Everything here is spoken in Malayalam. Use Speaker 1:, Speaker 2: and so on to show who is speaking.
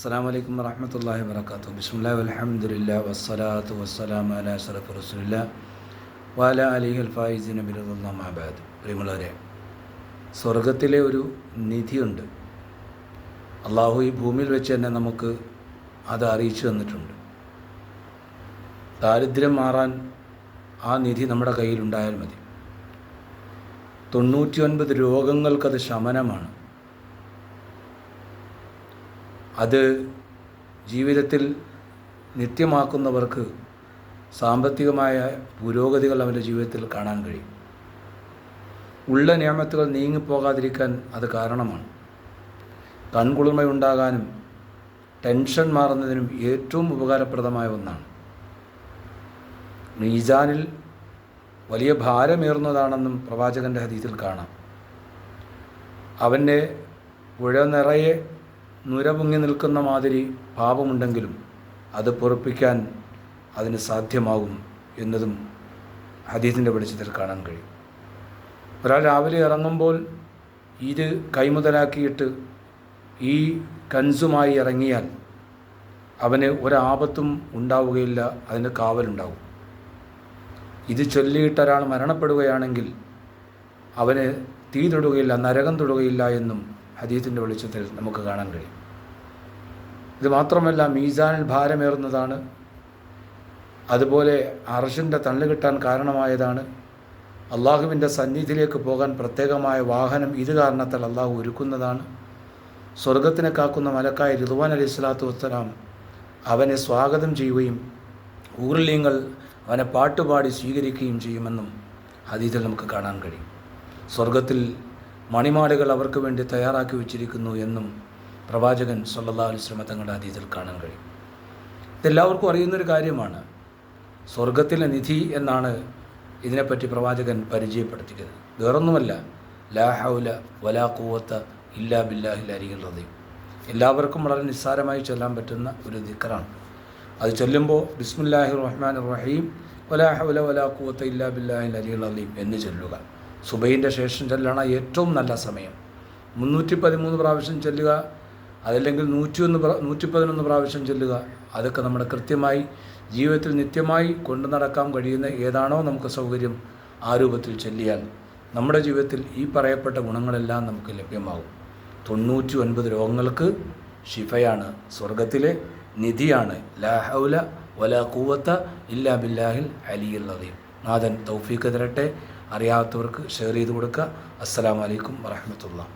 Speaker 1: അസ്സാം വലൈക്കും വറഹമത്തല്ലാഹി വർക്കാത്തു ബിസ്മില്ലാ അലഹമുല്ല വസ്സലാത്തു വസ്സലാം അല സറഫ് റസൂല്ല വാല അലി അൽഫായിസിൻ ബിറുല്ലാമാബാദ് പ്രിയമുള്ളവരെ സ്വർഗത്തിലെ ഒരു നിധിയുണ്ട്. അള്ളാഹു ഈ ഭൂമിയിൽ വെച്ച് തന്നെ നമുക്ക് അത് അറിയിച്ചു തന്നിട്ടുണ്ട്. ദാരിദ്ര്യം മാറാൻ ആ നിധി നമ്മുടെ കയ്യിലുണ്ടായാൽ മതി. തൊണ്ണൂറ്റി ഒൻപത് രോഗങ്ങൾക്കത് ശമനമാണ്. അത് ജീവിതത്തിൽ നിത്യമാക്കുന്നവർക്ക് സാമ്പത്തികമായ പുരോഗതികൾ അവന്റെ ജീവിതത്തിൽ കാണാൻ കഴിയും. ഉള്ള നിയമത്തുകൾ നീങ്ങിപ്പോകാതിരിക്കാൻ അത് കാരണമാണ്. കൺകുളിർമയുണ്ടാകാനും ടെൻഷൻ മാറുന്നതിനും ഏറ്റവും ഉപകാരപ്രദമായ ഒന്നാണ്. മീസാനിൽ വലിയ ഭാരമേറുന്നതാണെന്നും പ്രവാചകന്റെ ഹദീസിൽ കാണാം. അവന്റെ പുഴ നിറയെ നുര പൊങ്ങി നിൽക്കുന്ന മാതിരി പാപമുണ്ടെങ്കിലും അത് പൊറപ്പിക്കാൻ അതിന് സാധ്യമാകും എന്നതും ഹദീസിന്റെ വെളിച്ചത്തിൽ കാണാൻ കഴിയും. ഒരാൾ രാവിലെ ഇറങ്ങുമ്പോൾ ഇത് കൈമുതലാക്കിയിട്ട് ഈ കൻസുമായി ഇറങ്ങിയാൽ അവന് ഒരാപത്തും ഉണ്ടാവുകയില്ല അതിന് കാവലുണ്ടാവും. ഇത് ചൊല്ലിയിട്ട് ഒരാൾ മരണപ്പെടുകയാണെങ്കിൽ അവന് തീ തൊടുകയില്ല നരകം തൊടുകയില്ല എന്നും ഹദീത്തിന്റെ വെളിച്ചത്തിൽ നമുക്ക് കാണാൻ കഴിയും. ഇത് മാത്രമല്ല മീസാനിൽ ഭാരമേറുന്നതാണ്. അതുപോലെ അർഷിന്റെ തള്ളു കിട്ടാൻ കാരണമായതാണ്. അള്ളാഹുവിന്റെ സന്നിധിയിലേക്ക് പോകാൻ പ്രത്യേകമായ വാഹനം ഇത് കാരണത്താൽ അള്ളാഹു ഒരുക്കുന്നതാണ്. സ്വർഗത്തിനെ കാക്കുന്ന മലക്കായ റിദ്വാൻ അലി സ്വലാത്തു വസ്സലാം അവനെ സ്വാഗതം ചെയ്യുകയും ഊർലിയങ്ങൾ അവനെ പാട്ടുപാടി സ്വീകരിക്കുകയും ചെയ്യുമെന്നും ഹദീതിൽ നമുക്ക് കാണാൻ കഴിയും. സ്വർഗത്തിൽ മണിമാലകൾ അവർക്ക് വേണ്ടി തയ്യാറാക്കി വെച്ചിരിക്കുന്നു എന്നും പ്രവാചകൻ സല്ലാ അലുസ്ലമ തങ്ങളുടെ അതീതിൽ കാണാൻ കഴിയും. ഇതെല്ലാവർക്കും അറിയുന്നൊരു കാര്യമാണ്. സ്വർഗത്തിലെ നിധി എന്നാണ് ഇതിനെപ്പറ്റി പ്രവാചകൻ പരിചയപ്പെടുത്തിക്കുന്നത് വേറൊന്നുമല്ല. ലാ ഹൗല വലാ കൂവത്ത ഇല്ലാ ബില്ലാഹിൽ അരികിൽ എല്ലാവർക്കും വളരെ നിസ്സാരമായി ചൊല്ലാൻ പറ്റുന്ന ഒരു ദിക്കറാണ് അത് ചൊല്ലുമ്പോൾ ബിസ്മുല്ലാഹി റഹ്മാൻ റഹീം വലാ ഹൗല വലാ കൂവത്ത ഇല്ലാ ബില്ലാഹിൽ അരികൾ അലീം എന്ന് ചൊല്ലുക. സുബൈന്റെ ശേഷം ചെല്ലണ ഏറ്റവും നല്ല സമയം. മുന്നൂറ്റി പതിമൂന്ന് പ്രാവശ്യം ചെല്ലുക അതല്ലെങ്കിൽ നൂറ്റിയൊന്ന് നൂറ്റി പതിനൊന്ന് പ്രാവശ്യം ചെല്ലുക. അതൊക്കെ നമ്മുടെ കൃത്യമായി ജീവിതത്തിൽ നിത്യമായി കൊണ്ടു നടക്കാൻ കഴിയുന്ന ഏതാണോ നമുക്ക് സൗകര്യം ആ രൂപത്തിൽ ചെല്ലിയാൽ നമ്മുടെ ജീവിതത്തിൽ ഈ പറയപ്പെട്ട ഗുണങ്ങളെല്ലാം നമുക്ക് ലഭ്യമാകും. തൊണ്ണൂറ്റി ഒൻപത് രോഗങ്ങൾക്ക് ഷിഫയാണ് സ്വർഗത്തിലെ നിധിയാണ്. ലാഹൗല ഒല കൂവത്ത ഇല്ലാ ബില്ലാഹിൽ അലിയുള്ളതയും അലീം നാഥൻ തൗഫീഖ് തരട്ടെ. അറിയാത്തവർക്ക് ഷെയർ ചെയ്ത് കൊടുക്കുക. അസ്സലാമലൈക്കും വറഹമത്തുള്ള